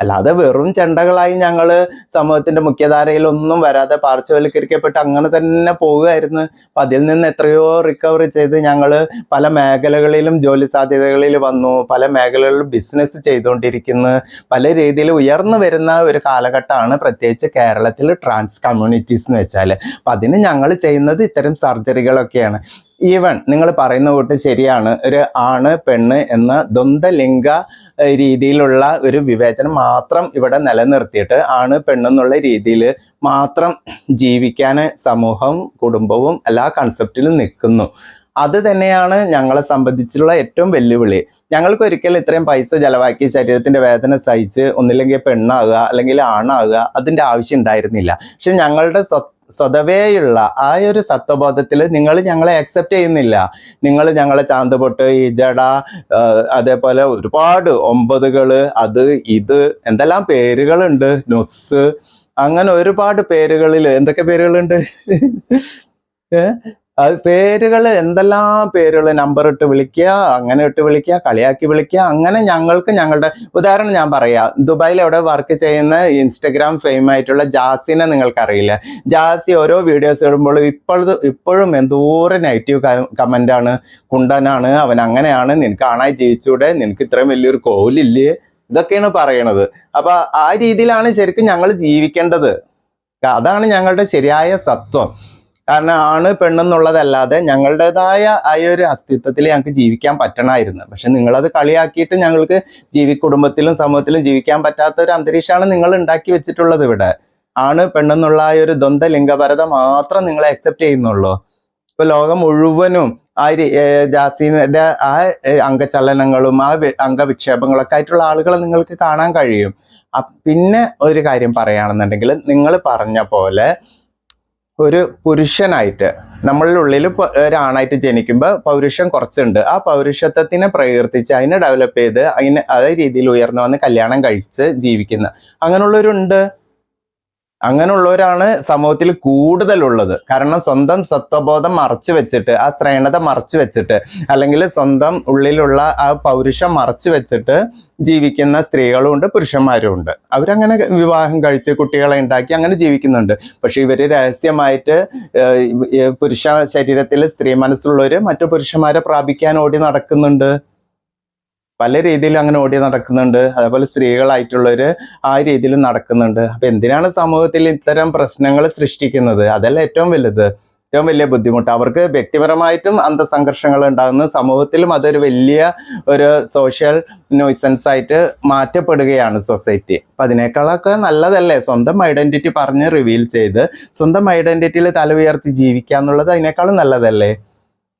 അല്ലാതെ വെറും ചെണ്ടകളായി ഞങ്ങൾ സമൂഹത്തിന്റെ മുഖ്യധാരയിൽ ഒന്നും വരാതെ പാർശ്വവൽക്കരിക്കപ്പെട്ട് അങ്ങനെ തന്നെ പോവുകയായിരുന്നു അപ്പൊ അതിൽ നിന്ന് എത്രയോ റിക്കവറി ചെയ്ത് ഞങ്ങൾ പല മേഖലകളിലും ജോലി സാധ്യതകളിൽ വന്നു. പല മേഖലകളിലും ബിസിനസ് ചെയ്തുകൊണ്ടിരിക്കുന്നു. പല രീതിയിൽ ഉയർന്നു വരുന്ന ഒരു കാലഘട്ടമാണ് പ്രത്യേകിച്ച് കേരളത്തിൽ ട്രാൻസ് കമ്മ്യൂണിറ്റീസ് എന്ന് വെച്ചാൽ അപ്പൊ അതിന് ഞങ്ങൾ ചെയ്യുന്നത് ഇത്തരം സർജറികളൊക്കെയാണ്. ഈവൻ നിങ്ങൾ പറയുന്ന കൂട്ട് ശരിയാണ്. ഒരു ആണ് പെണ്ണ് എന്ന ദ്വന്ദ്ലിംഗ രീതിയിലുള്ള ഒരു വിവേചനം മാത്രം ഇവിടെ നിലനിർത്തിയിട്ട് ആണ് പെണ്ണെന്നുള്ള രീതിയിൽ മാത്രം ജീവിക്കാൻ സമൂഹവും കുടുംബവും എല്ലാ കൺസെപ്റ്റിലും നിൽക്കുന്നു. അത് തന്നെയാണ് ഞങ്ങളെ സംബന്ധിച്ചുള്ള ഏറ്റവും വെല്ലുവിളി. ഞങ്ങൾക്ക് ഒരിക്കലും ഇത്രയും പൈസ ചെലവാക്കി ശരീരത്തിന്റെ വേദന സഹിച്ച് ഒന്നില്ലെങ്കിൽ പെണ്ണാകുക അല്ലെങ്കിൽ ആണാകുക അതിന്റെ ആവശ്യം ഉണ്ടായിരുന്നില്ല. പക്ഷെ ഞങ്ങളുടെ സ്വ- സ്വതവേയുള്ള ആ ഒരു സത്വബോധത്തിൽ നിങ്ങൾ ഞങ്ങളെ അക്സെപ്റ്റ് ചെയ്യുന്നില്ല. നിങ്ങൾ ഞങ്ങളെ ചാന്തുപൊട്ട് ഈ ജട അതേപോലെ ഒരുപാട് ഒമ്പതുകൾ അത് ഇത് എന്തെല്ലാം പേരുകളുണ്ട്? നൊസ് അങ്ങനെ ഒരുപാട് പേരുകളിൽ എന്തൊക്കെ പേരുകളുണ്ട്? ഏ? അത് പേരുകൾ എന്തെല്ലാം പേരുകൾ നമ്പർ ഇട്ട് വിളിക്കുക അങ്ങനെ ഇട്ട് വിളിക്കുക കളിയാക്കി വിളിക്കുക അങ്ങനെ ഞങ്ങൾക്ക് ഞങ്ങളുടെ ഉദാഹരണം ഞാൻ പറയാം. ദുബായിൽ എവിടെ വർക്ക് ചെയ്യുന്ന ഇൻസ്റ്റഗ്രാം ഫെയിം ആയിട്ടുള്ള ജാസിനെ നിങ്ങൾക്കറിയില്ല? ജാസി ഓരോ വീഡിയോസ് ഇടുമ്പോൾ ഇപ്പോഴത്തെ ഇപ്പോഴും എന്തോരം നെഗറ്റീവ് ആണ്. കുണ്ടനാണ് അവൻ അങ്ങനെയാണ് നിനക്ക് ആണായി ജീവിച്ചൂടെ നിനക്ക് ഇത്രയും വലിയൊരു കോലില്ലേ? ഇതൊക്കെയാണ് പറയണത്. അപ്പൊ ആ രീതിയിലാണ് ശരിക്കും ഞങ്ങൾ ജീവിക്കേണ്ടത്. അതാണ് ഞങ്ങളുടെ ശരിയായ സത്വം. കാരണം ആണ് പെണ്ണെന്നുള്ളതല്ലാതെ ഞങ്ങളുടേതായ ആ ഒരു അസ്തിത്വത്തിൽ ഞങ്ങൾക്ക് ജീവിക്കാൻ പറ്റണമായിരുന്നു പക്ഷെ നിങ്ങളത് കളിയാക്കിയിട്ട് ഞങ്ങൾക്ക് ജീവി കുടുംബത്തിലും സമൂഹത്തിലും ജീവിക്കാൻ പറ്റാത്ത ഒരു അന്തരീക്ഷമാണ് നിങ്ങൾ ഉണ്ടാക്കി വെച്ചിട്ടുള്ളത് ഇവിടെ. ആണ് പെണ്ണെന്നുള്ള ആ ഒരു ദ്വന്ദ്വ ലിംഗപരത മാത്രം നിങ്ങൾ അക്സെപ്റ്റ് ചെയ്യുന്നുള്ളൂ. ഇപ്പൊ ലോകം മുഴുവനും ആ ജാസീനയുടെ ആ അംഗചലനങ്ങളും ആ അംഗവിക്ഷേപങ്ങളൊക്കെ ആയിട്ടുള്ള ആളുകളെ നിങ്ങൾക്ക് കാണാൻ കഴിയും. പിന്നെ ഒരു കാര്യം പറയുകയാണെന്നുണ്ടെങ്കിൽ നിങ്ങൾ പറഞ്ഞ പോലെ ഒരു പുരുഷനായിട്ട് നമ്മളുടെ ഉള്ളിൽ ഒരാണായിട്ട് ജനിക്കുമ്പോൾ പൗരുഷം കുറച്ചുണ്ട്. ആ പൗരുഷത്വത്തിനെ പ്രകീർത്തിച്ച് അതിനെ ഡെവലപ്പ് ചെയ്ത് അതിന് അതേ രീതിയിൽ ഉയർന്നു വന്ന് കല്യാണം കഴിച്ച് ജീവിക്കുന്ന അങ്ങനെയുള്ളവരുണ്ട്. അങ്ങനെയുള്ളവരാണ് സമൂഹത്തിൽ കൂടുതലുള്ളത്. കാരണം സ്വന്തം സത്വബോധം മറച്ചു വെച്ചിട്ട് ആ സ്ത്രീണത മറച്ചു വെച്ചിട്ട് അല്ലെങ്കിൽ സ്വന്തം ഉള്ളിലുള്ള ആ പൗരുഷം മറച്ചു വെച്ചിട്ട് ജീവിക്കുന്ന സ്ത്രീകളും ഉണ്ട് പുരുഷന്മാരും ഉണ്ട്. അവരങ്ങനെ വിവാഹം കഴിച്ച് കുട്ടികളെ ഉണ്ടാക്കി അങ്ങനെ ജീവിക്കുന്നുണ്ട്. പക്ഷെ ഇവർ രഹസ്യമായിട്ട് പുരുഷ ശരീരത്തിൽ സ്ത്രീ മനസ്സുള്ളവര് മറ്റു പുരുഷന്മാരെ പ്രാപിക്കാൻ ഓടി നടക്കുന്നുണ്ട്. പല രീതിയിലും അങ്ങനെ ഓടി നടക്കുന്നുണ്ട്. അതേപോലെ സ്ത്രീകളായിട്ടുള്ളവര് ആ രീതിയിലും നടക്കുന്നുണ്ട്. അപ്പൊ എന്തിനാണ് സമൂഹത്തിൽ ഇത്തരം പ്രശ്നങ്ങൾ സൃഷ്ടിക്കുന്നത്? അതല്ല ഏറ്റവും വലുത്. ഏറ്റവും വലിയ ബുദ്ധിമുട്ട്. അവർക്ക് വ്യക്തിപരമായിട്ടും അന്തസംഘർഷങ്ങൾ ഉണ്ടാകുന്നു. സമൂഹത്തിലും അതൊരു വലിയ ഒരു സോഷ്യൽ നോയ്സൻസ് ആയിട്ട് മാറ്റപ്പെടുകയാണ് സൊസൈറ്റി അപ്പൊ അതിനേക്കാളൊക്കെ നല്ലതല്ലേ? സ്വന്തം ഐഡന്റിറ്റി പറഞ്ഞ് റിവീൽ ചെയ്ത് സ്വന്തം ഐഡന്റിറ്റിയിൽ തല ഉയർത്തി ജീവിക്കുക എന്നുള്ളത് അതിനേക്കാളും നല്ലതല്ലേ?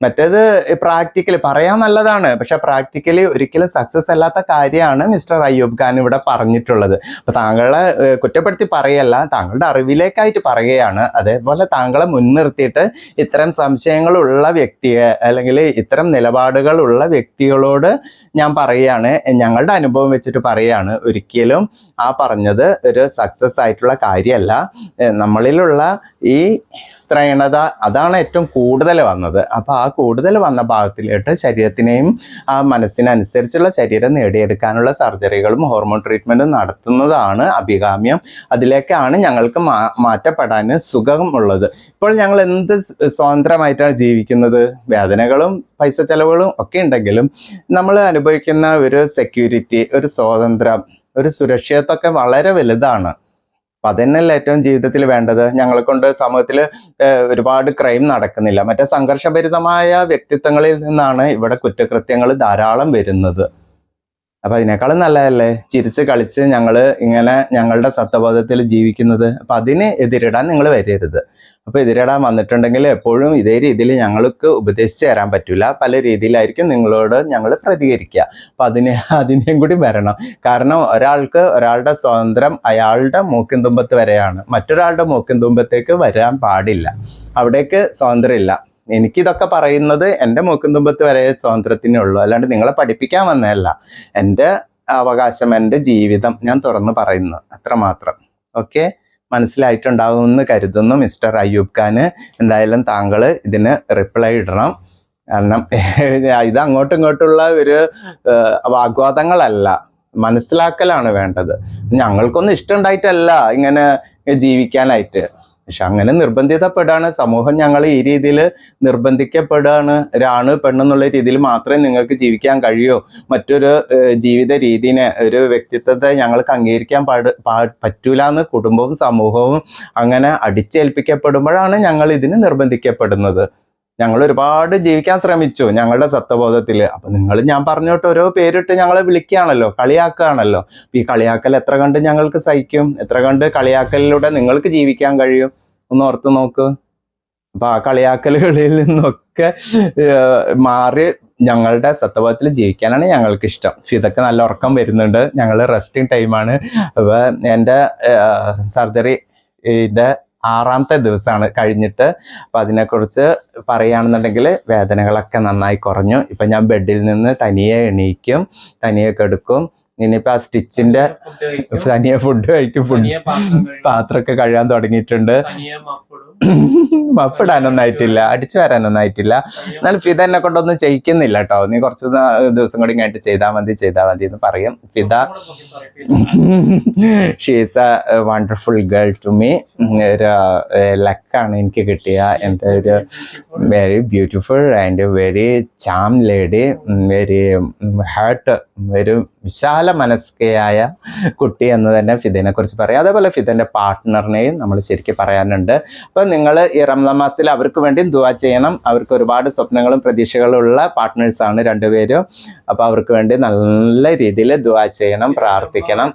മറ്റേത് പ്രാക്ടിക്കലി പറയാൻ നല്ലതാണ്. പക്ഷെ പ്രാക്ടിക്കലി ഒരിക്കലും സക്സസ് അല്ലാത്ത കാര്യമാണ് മിസ്റ്റർ അയ്യൂബ് ഖാൻ ഇവിടെ പറഞ്ഞിട്ടുള്ളത്. അപ്പൊ താങ്കളെ കുറ്റപ്പെടുത്തി പറയല്ല താങ്കളുടെ അറിവിലേക്കായിട്ട് പറയുകയാണ്. അതേപോലെ താങ്കളെ മുൻനിർത്തിയിട്ട് ഇത്തരം സംശയങ്ങളുള്ള വ്യക്തിയെ അല്ലെങ്കിൽ ഇത്തരം നിലപാടുകളുള്ള വ്യക്തികളോട് ഞാൻ പറയുകയാണ്. ഞങ്ങളുടെ അനുഭവം വെച്ചിട്ട് പറയുകയാണ്. ഒരിക്കലും ആ പറഞ്ഞത് ഒരു സക്സസ് ആയിട്ടുള്ള കാര്യമല്ല നമ്മളിലുള്ള ഈ സ്ത്രൈണത അതാണ് ഏറ്റവും കൂടുതൽ വന്നത്. അപ്പോൾ ആ കൂടുതൽ വന്ന ഭാഗത്തിലോട്ട് ശരീരത്തിനെയും ആ മനസ്സിനനുസരിച്ചുള്ള ശരീരം നേടിയെടുക്കാനുള്ള സർജറികളും ഹോർമോൺ ട്രീറ്റ്മെന്റും നടത്തുന്നതാണ് അഭികാമ്യം. അതിലേക്കാണ് ഞങ്ങൾക്ക് മാ മാറ്റപ്പെടാൻ സുഖമുള്ളത്. ഇപ്പോൾ ഞങ്ങൾ എന്ത് സ്വതന്ത്രമായിട്ടാണ് ജീവിക്കുന്നത്? വേദനകളും പൈസ ചെലവുകളും ഒക്കെ ഉണ്ടെങ്കിലും നമ്മൾ അനുഭവിക്കുന്ന ഒരു സെക്യൂരിറ്റി ഒരു സ്വാതന്ത്ര്യം ഒരു സുരക്ഷിതത്വമൊക്കെ വളരെ വലുതാണ്. അപ്പൊ അതന്നെയല്ല ഏറ്റവും ജീവിതത്തിൽ വേണ്ടത്? ഞങ്ങളെ കൊണ്ട് സമൂഹത്തിൽ ഒരുപാട് ക്രൈം നടക്കുന്നില്ല. മറ്റേ സംഘർഷഭരിതമായ വ്യക്തിത്വങ്ങളിൽ നിന്നാണ് ഇവിടെ കുറ്റകൃത്യങ്ങൾ ധാരാളം വരുന്നത്. അപ്പൊ അതിനേക്കാളും നല്ലതല്ലേ? ചിരിച്ച് കളിച്ച് ഞങ്ങൾ ഇങ്ങനെ ഞങ്ങളുടെ സത്യബോധത്തിൽ ജീവിക്കുന്നത്. അപ്പൊ അതിന് എതിരിടാൻ നിങ്ങൾ വരരുത്. അപ്പൊ എതിരിടാൻ വന്നിട്ടുണ്ടെങ്കിൽ എപ്പോഴും ഇതേ രീതിയിൽ ഞങ്ങൾക്ക് ഉപദേശിച്ചു തരാൻ പറ്റില്ല പല രീതിയിലായിരിക്കും നിങ്ങളോട് ഞങ്ങൾ പ്രതികരിക്കുക. അപ്പൊ അതിനെ അതിനെയും കൂടി വരണം. കാരണം ഒരാൾക്ക് ഒരാളുടെ സ്വാതന്ത്ര്യം അയാളുടെ മൂക്കിൻ തുമ്പത്ത് വരെയാണ്. മറ്റൊരാളുടെ മൂക്കിൻ തുമ്പത്തേക്ക് വരാൻ പാടില്ല. അവിടേക്ക് സ്വാതന്ത്ര്യമില്ല എനിക്കിതൊക്കെ പറയുന്നത് എന്റെ മൂക്കുംതുമ്പത്ത് വരെ സ്വാതന്ത്ര്യത്തിനേ ഉള്ളൂ. അല്ലാണ്ട് നിങ്ങളെ പഠിപ്പിക്കാൻ വന്നതല്ല. എന്റെ അവകാശം എന്റെ ജീവിതം ഞാൻ തുറന്ന് പറയുന്നു. അത്രമാത്രം. ഓക്കെ? മനസ്സിലായിട്ടുണ്ടാവുമെന്ന് കരുതുന്നു മിസ്റ്റർ അയ്യൂബ് ഖാന്. എന്തായാലും താങ്കൾ ഇതിന് റിപ്ലൈ ഇടണം. കാരണം ഇത് അങ്ങോട്ടും ഇങ്ങോട്ടുള്ള ഒരു വാഗ്വാദങ്ങളല്ല. മനസ്സിലാക്കലാണ് വേണ്ടത്. ഞങ്ങൾക്കൊന്നും ഇഷ്ടമുണ്ടായിട്ടല്ല ഇങ്ങനെ ജീവിക്കാനായിട്ട്. പക്ഷെ അങ്ങനെ നിർബന്ധിതപ്പെടാണ്. സമൂഹം ഞങ്ങൾ ഈ രീതിയിൽ നിർബന്ധിക്കപ്പെടുകയാണ് ഒരാണ് പെണ്ണെന്നുള്ള രീതിയിൽ മാത്രമേ നിങ്ങൾക്ക് ജീവിക്കാൻ കഴിയൂ. മറ്റൊരു ജീവിത രീതിനെ ഒരു വ്യക്തിത്വത്തെ ഞങ്ങൾക്ക് അംഗീകരിക്കാൻ പാട് പാ- എന്ന് കുടുംബവും സമൂഹവും അങ്ങനെ അടിച്ചേൽപ്പിക്കപ്പെടുമ്പോഴാണ് ഞങ്ങൾ ഇതിന് നിർബന്ധിക്കപ്പെടുന്നത്. ഞങ്ങൾ ഒരുപാട് ജീവിക്കാൻ ശ്രമിച്ചു ഞങ്ങളുടെ സത്യബോധത്തിൽ അപ്പൊ നിങ്ങൾ ഞാൻ പറഞ്ഞോട്ട് ഓരോ പേരിട്ട് ഞങ്ങളെ വിളിക്കുകയാണല്ലോ കളിയാക്കുകയാണല്ലോ. ഈ കളിയാക്കൽ എത്ര കണ്ട് ഞങ്ങൾക്ക് സഹിക്കും? എത്ര കണ്ട് കളിയാക്കലിലൂടെ നിങ്ങൾക്ക് ജീവിക്കാൻ കഴിയും? ഒന്ന് ഓർത്ത് നോക്ക്. അപ്പൊ ആ കളിയാക്കലുകളിൽ നിന്നൊക്കെ മാറി ഞങ്ങളുടെ സത്യബോധത്തിൽ ജീവിക്കാനാണ് ഞങ്ങൾക്ക് ഇഷ്ടം ഇതൊക്കെ നല്ല ഉറക്കം വരുന്നുണ്ട്. ഞങ്ങൾ റെസ്റ്റിംഗ് ടൈമാണ് അപ്പൊ എന്റെ സർജറി ആറാമത്തെ ദിവസമാണ് കഴിഞ്ഞിട്ട്. അപ്പൊ അതിനെക്കുറിച്ച് പറയുകയാണെന്നുണ്ടെങ്കിൽ വേദനകളൊക്കെ നന്നായി കുറഞ്ഞു. ഇപ്പൊ ഞാൻ ബെഡിൽ നിന്ന് തനിയെ എണീക്കും തനിയെ കെടുക്കും ഇനിയിപ്പോ ആ സ്റ്റിച്ചിന്റെ തനിയെ ഫുഡ് കഴിക്കും. ഫുഡ് പാത്രമൊക്കെ കഴുകാൻ തുടങ്ങിയിട്ടുണ്ട്. മപ്പിടാനൊന്നും ആയിട്ടില്ല അടിച്ചു വരാനൊന്നും ആയിട്ടില്ല എന്നാലും ഫിദ എന്നെ കൊണ്ടൊന്നും ചെയ്യിക്കുന്നില്ല കേട്ടോ നീ കുറച്ച് ദിവസം കൂടി കഴിഞ്ഞിട്ട് ചെയ്താൽ മതി ചെയ്താൽ മതി എന്ന് പറയും. പൊക്കി she's a wonderful girl to me ഒരു ലക്കാണ് എനിക്ക് കിട്ടിയ. എന്താ ഒരു very beautiful and very charm lady very heart ഒരു വിശാല മനസ്കയായ കുട്ടി എന്ന് തന്നെ ഫിദിനെ കുറിച്ച് പറയാം. അതേപോലെ ഫിദന്റെ പാർട്ട്ണറിനെയും നമ്മൾ ശരിക്കും പറയാനുണ്ട്. അപ്പൊ നിങ്ങൾ ഈ റംസാൻ അവർക്ക് വേണ്ടിയും ദുവാ ചെയ്യണം. അവർക്ക് ഒരുപാട് സ്വപ്നങ്ങളും പ്രതീക്ഷകളും ഉള്ള ആണ് രണ്ടുപേരും. അപ്പൊ അവർക്ക് വേണ്ടി നല്ല രീതിയിൽ ദുവാ ചെയ്യണം പ്രാർത്ഥിക്കണം.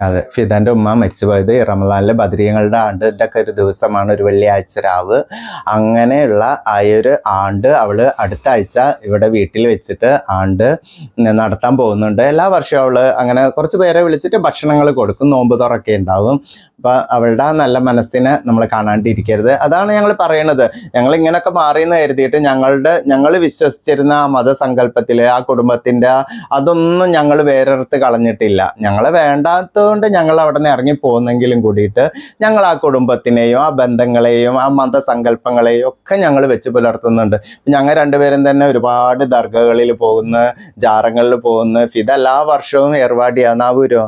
അതെ. ഫിദാന്റെ ഉമ്മ മരിച്ചുപോയത് റമദാനിലെ ബദ്രീങ്ങളുടെ ആണ്ടിന്റെ ഒക്കെ ഒരു ദിവസമാണ് ഒരു വെള്ളിയാഴ്ച രാവ്. അങ്ങനെയുള്ള ആ ഒരു ആണ്ട് അവൾ അടുത്ത ആഴ്ച ഇവിടെ വീട്ടിൽ വെച്ചിട്ട് ആണ്ട് നടത്താൻ പോകുന്നുണ്ട്. എല്ലാ വർഷവും അവൾ അങ്ങനെ കുറച്ച് പേരെ വിളിച്ചിട്ട് ഭക്ഷണങ്ങൾ കൊടുക്കും നോമ്പ് തുറക്കെ ഉണ്ടാവും. അപ്പൊ അവളുടെ നല്ല മനസ്സിനെ നമ്മൾ കാണാണ്ടിരിക്കരുത്. അതാണ് ഞങ്ങൾ പറയണത്. ഞങ്ങൾ ഇങ്ങനൊക്കെ മാറിയെന്ന് കരുതിയിട്ട് ഞങ്ങളുടെ ഞങ്ങൾ വിശ്വസിച്ചിരുന്ന ആ മതസങ്കല്പത്തിൽ ആ കുടുംബത്തിന്റെ അതൊന്നും ഞങ്ങൾ വേറെടുത്ത് കളഞ്ഞിട്ടില്ല. ഞങ്ങളെ വേണ്ടാത്തതുകൊണ്ട് ഞങ്ങൾ അവിടെ നിന്ന് ഇറങ്ങി പോകുന്നെങ്കിലും കൂടിയിട്ട് ഞങ്ങൾ ആ കുടുംബത്തിനെയും ആ ബന്ധങ്ങളെയും ആ മതസങ്കല്പങ്ങളെയും ഒക്കെ ഞങ്ങൾ വെച്ച് പുലർത്തുന്നുണ്ട്. ഞങ്ങൾ രണ്ടുപേരും തന്നെ ഒരുപാട് ദർഗകളിൽ പോകുന്നു ജാറങ്ങളിൽ പോകുന്നു. ഫിദ എല്ലാ വർഷവും ഏർവാടിയാ. നാവൂരോ?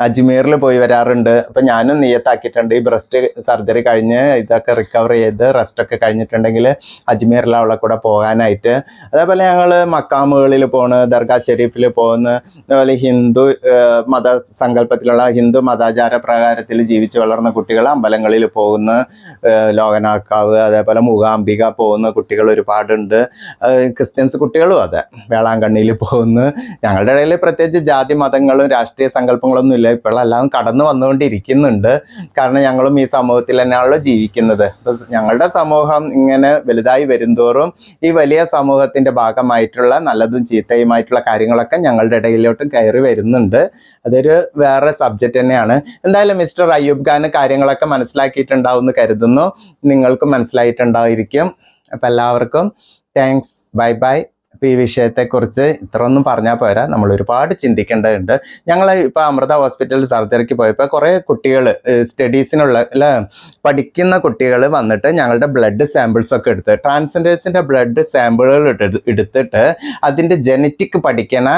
അജ്മീറിൽ പോയി വരാറുണ്ട്. അപ്പൊ ഞാനും നിയത്താക്കിയിട്ടുണ്ട് ഈ ബ്രസ്റ്റ് സർജറി കഴിഞ്ഞ് ഇതൊക്കെ റിക്കവർ ചെയ്ത് റെസ്റ്റ് ഒക്കെ കഴിഞ്ഞിട്ടുണ്ടെങ്കിൽ അജ്മീറിൽ അവളെ കൂടെ പോകാനായിട്ട്. അതേപോലെ ഞങ്ങൾ മക്കാമുകളിൽ പോണ് ദർഗാ ഷെരീഫിൽ പോകുന്നു അതുപോലെ ഹിന്ദു മത സങ്കല്പത്തിലുള്ള ഹിന്ദു മതാചാര പ്രകാരത്തിൽ ജീവിച്ചു വളർന്ന കുട്ടികൾ അമ്പലങ്ങളിൽ പോകുന്ന ലോകനാക്കാവ് അതേപോലെ മൂകാംബിക പോകുന്ന കുട്ടികൾ ഒരുപാടുണ്ട്. ക്രിസ്ത്യൻസ് കുട്ടികളും അതെ. വേളാങ്കണ്ണിയിൽ പോകുന്നു. ഞങ്ങളുടെ ഇടയിൽ പ്രത്യേകിച്ച് ജാതി മതങ്ങളും രാഷ്ട്രീയ സങ്കല്പങ്ങളൊന്നും ഇല്ല ഇപ്പോഴെല്ലാം. കടന്നു വന്നുകൊണ്ടിരിക്കുന്നുണ്ട്. കാരണം ഞങ്ങളും ഈ സമൂഹത്തിൽ തന്നെയാണല്ലോ ജീവിക്കുന്നത്. ഞങ്ങളുടെ സമൂഹം ഇങ്ങനെ വലുതായി വരുന്തോറും ഈ വലിയ സമൂഹത്തിന്റെ ഭാഗമായിട്ടുള്ള നല്ലതും ചീത്തയുമായിട്ടുള്ള കാര്യങ്ങളൊക്കെ ഞങ്ങളുടെ ഇടയിലോട്ടും കയറി വരുന്നുണ്ട്. അതൊരു വേറെ സബ്ജക്റ്റ് തന്നെയാണ്. എന്തായാലും മിസ്റ്റർ അയ്യൂബ് ഖാൻ കാര്യങ്ങളൊക്കെ മനസ്സിലാക്കിയിട്ടുണ്ടാവും എന്ന് കരുതുന്നു. നിങ്ങൾക്കും മനസ്സിലായിട്ടുണ്ടായിരിക്കും. അപ്പം എല്ലാവർക്കും താങ്ക്സ്. Bye bye. അപ്പോൾ ഈ വിഷയത്തെക്കുറിച്ച് ഇത്രയൊന്നും പറഞ്ഞാൽ പോരാ. നമ്മൾ ഒരുപാട് ചിന്തിക്കേണ്ടതുണ്ട്. ഞങ്ങൾ ഇപ്പോൾ അമൃത ഹോസ്പിറ്റലിൽ സർജറിക്ക് പോയപ്പോൾ കുറേ കുട്ടികൾ സ്റ്റഡീസിനുള്ള അല്ല പഠിക്കുന്ന കുട്ടികൾ വന്നിട്ട് ഞങ്ങളുടെ ബ്ലഡ് സാമ്പിൾസ് ഒക്കെ എടുത്ത് ട്രാൻസ്ജെൻഡേഴ്സിന്റെ ബ്ലഡ് സാമ്പിളുകൾ എടുത്തിട്ട് അതിന്റെ ജനറ്റിക് പഠിക്കണ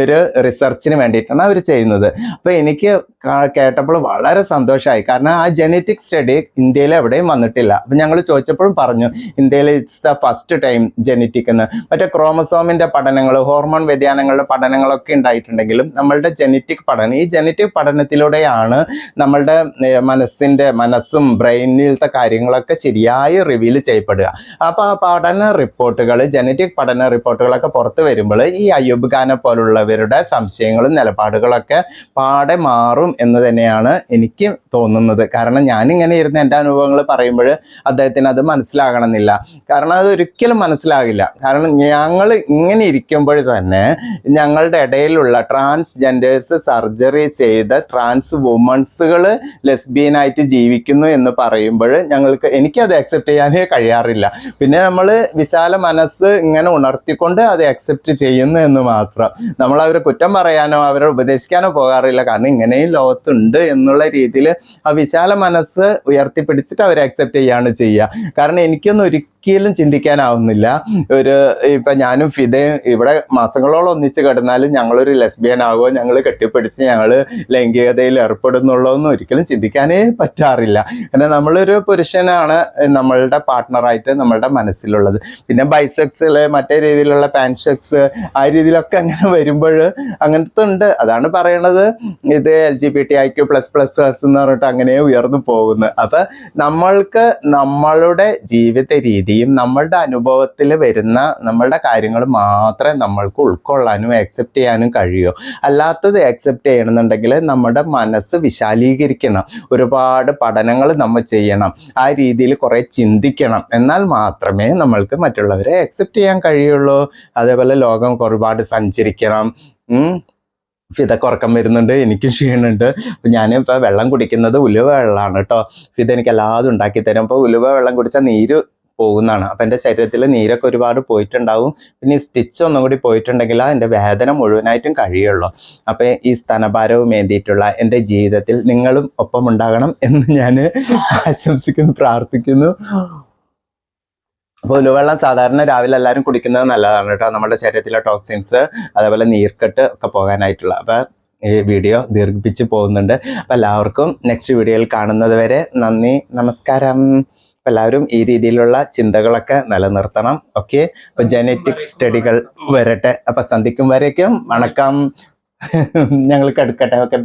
ഒരു റിസർച്ചിന് വേണ്ടിയിട്ടാണ് അവർ ചെയ്യുന്നത്. അപ്പോൾ എനിക്ക് കേട്ടപ്പോൾ വളരെ സന്തോഷമായി കാരണം ആ ജനറ്റിക് സ്റ്റഡി ഇന്ത്യയിൽ എവിടെയും വന്നിട്ടില്ല. അപ്പം ഞങ്ങൾ ചോദിച്ചപ്പോഴും പറഞ്ഞു ഇന്ത്യയിൽ it's the first time genetic എന്ന് മറ്റേ ക്രോമസോമിന്റെ പഠനങ്ങൾ ഹോർമോൺ വ്യതിയാനങ്ങളുടെ പഠനങ്ങളൊക്കെ ഉണ്ടായിട്ടുണ്ടെങ്കിലും നമ്മളുടെ ജനറ്റിക് പഠനം ഈ ജനറ്റിക് പഠനത്തിലൂടെയാണ് നമ്മളുടെ മനസ്സിന്റെ മനസ്സും ബ്രെയിനിലത്തെ കാര്യങ്ങളൊക്കെ ശരിയായി റിവീൽ ചെയ്യപ്പെടുക. അപ്പോൾ ആ പഠന റിപ്പോർട്ടുകൾ ജനറ്റിക് പഠന റിപ്പോർട്ടുകളൊക്കെ പുറത്തു വരുമ്പോൾ ഈ അയ്യൂബ് ഖാനെ പോലുള്ളവരുടെ സംശയങ്ങളും നിലപാടുകളൊക്കെ പാടെ മാറും എന്ന് തന്നെയാണ് എനിക്ക് തോന്നുന്നത്. കാരണം ഞാനിങ്ങനെ ഇരുന്ന് എന്റെ അനുഭവങ്ങൾ പറയുമ്പോൾ അദ്ദേഹത്തിന് അത് മനസ്സിലാകണമെന്നില്ല. കാരണം അത് ഒരിക്കലും മനസ്സിലാകില്ല. കാരണം ഞങ്ങൾ ഇങ്ങനെ ഇരിക്കുമ്പോൾ തന്നെ ഞങ്ങളുടെ ഇടയിലുള്ള ട്രാൻസ്ജെൻഡേഴ്സ് സർജറി ചെയ്ത ട്രാൻസ് വുമൺസുകൾ ലെസ്ബിയനായിട്ട് ജീവിക്കുന്നു എന്ന് പറയുമ്പോൾ ഞങ്ങൾക്ക് എനിക്കത് അക്സെപ്റ്റ് ചെയ്യാനേ കഴിയാറില്ല. പിന്നെ നമ്മൾ വിശാല മനസ്സ് ഇങ്ങനെ ഉണർത്തിക്കൊണ്ട് അത് അക്സെപ്റ്റ് ചെയ്യുന്നു എന്ന് മാത്രം. നമ്മൾ അവരെ കുറ്റം പറയാനോ അവരെ ഉപദേശിക്കാനോ പോകാറില്ല. കാരണം ഇങ്ങനെയും ലോകത്തുണ്ട് എന്നുള്ള രീതിയിൽ ആ വിശാല മനസ്സ് ഉയർത്തിപ്പിടിച്ചിട്ട് അവരെ അക്സെപ്റ്റ് ചെയ്യാണ് ചെയ്യുക. കാരണം എനിക്കൊന്നും ഒരിക്കലും ചിന്തിക്കാനാവുന്നില്ല. ഒരു ഇപ്പൊ ഞാനും ഫിദയും ഇവിടെ മാസങ്ങളോളം ഒന്നിച്ച് കിടന്നാലും ഞങ്ങളൊരു ലെസ്ബിയൻ ആകുമോ ഞങ്ങൾ കെട്ടിപ്പിടിച്ച് ഞങ്ങൾ ലൈംഗികതയിൽ ഏർപ്പെടുന്നുള്ളതൊന്നും ഒരിക്കലും ചിന്തിക്കാനേ പറ്റാറില്ല. കാരണം നമ്മളൊരു പുരുഷനാണ് നമ്മളുടെ പാർട്ട്ണറായിട്ട് നമ്മളുടെ മനസ്സിലുള്ളത്. പിന്നെ ബൈസെക്സിൽ മറ്റേ രീതിയിലുള്ള പാൻസെക്സ് ആ രീതിയിലൊക്കെ അങ്ങനെ വരുമ്പോൾ അങ്ങനത്തെ ഉണ്ട്. അതാണ് പറയണത്. ഇത് L G B T I Q plus plus plus എന്ന് പറഞ്ഞിട്ട് അങ്ങനെ ഉയർന്നു പോകുന്നത്. അപ്പൊ നമ്മൾക്ക് നമ്മളുടെ ജീവിത രീതിയും നമ്മളുടെ അനുഭവത്തിൽ വരുന്ന നമ്മളുടെ കാര്യങ്ങൾ മാത്രമേ നമ്മൾക്ക് ഉൾക്കൊള്ളാനും ആക്സെപ്റ്റ് ചെയ്യാനും കഴിയൂ. അല്ലാത്തത് ആക്സെപ്റ്റ് ചെയ്യണമെന്നുണ്ടെങ്കിൽ നമ്മുടെ മനസ്സ് വിശാലീകരിക്കണം. ഒരുപാട് പഠനങ്ങൾ നമ്മൾ ചെയ്യണം. ആ രീതിയിൽ കുറേ ചിന്തിക്കണം. എന്നാൽ മാത്രമേ നമ്മൾക്ക് മറ്റുള്ളവരെ ആക്സെപ്റ്റ് ചെയ്യാൻ കഴിയുള്ളൂ. അതേപോലെ ലോകം ഒരുപാട് സഞ്ചരിക്കണം. ഫിതക്ക് ഉറക്കം വരുന്നുണ്ട്. എനിക്കും ക്ഷീണുണ്ട്. അപ്പം ഞാനിപ്പോൾ വെള്ളം കുടിക്കുന്നത് ഉലുവ വെള്ളമാണ് കേട്ടോ. ഫിത എനിക്ക് എല്ലാതും ഉണ്ടാക്കി തരും അപ്പോൾ ഉലുവ വെള്ളം കുടിച്ചാൽ നീര് പോകുന്നതാണ്. അപ്പൊ എന്റെ ശരീരത്തിൽ നീരൊക്കെ ഒരുപാട് പോയിട്ടുണ്ടാവും. പിന്നെ ഈ സ്റ്റിച്ച് ഒന്നും കൂടി പോയിട്ടുണ്ടെങ്കിൽ എന്റെ വേദന മുഴുവനായിട്ടും കഴിയുള്ളൂ. അപ്പൊ ഈ സ്തനഭാരവും ഏന്തിയിട്ടുള്ള എന്റെ ജീവിതത്തിൽ നിങ്ങളും ഒപ്പം ഉണ്ടാകണം എന്ന് ഞാൻ ആശംസിക്കുന്നു പ്രാർത്ഥിക്കുന്നു. അപ്പോൾ ഉലുവെള്ളം സാധാരണ രാവിലെ എല്ലാവരും കുടിക്കുന്നത് നല്ലതാണ് കേട്ടോ. നമ്മുടെ ശരീരത്തിലെ ടോക്സിൻസ് അതേപോലെ നീർക്കെട്ട് ഒക്കെ പോകാനായിട്ടുള്ള. അപ്പം ഈ വീഡിയോ ദീർഘിപ്പിച്ച് പോകുന്നുണ്ട്. അപ്പം എല്ലാവർക്കും നെക്സ്റ്റ് വീഡിയോയിൽ കാണുന്നത് വരെ നന്ദി നമസ്കാരം. അപ്പം എല്ലാവരും ഈ രീതിയിലുള്ള ചിന്തകളൊക്കെ നിലനിർത്തണം. ഓക്കെ അപ്പോൾ ജനറ്റിക് സ്റ്റഡികൾ വരട്ടെ. അപ്പം സന്ധിക്കും വരേക്കും. വണക്കം. ഞങ്ങൾക്ക് എടുക്കട്ടെ ഓക്കെ ബൈ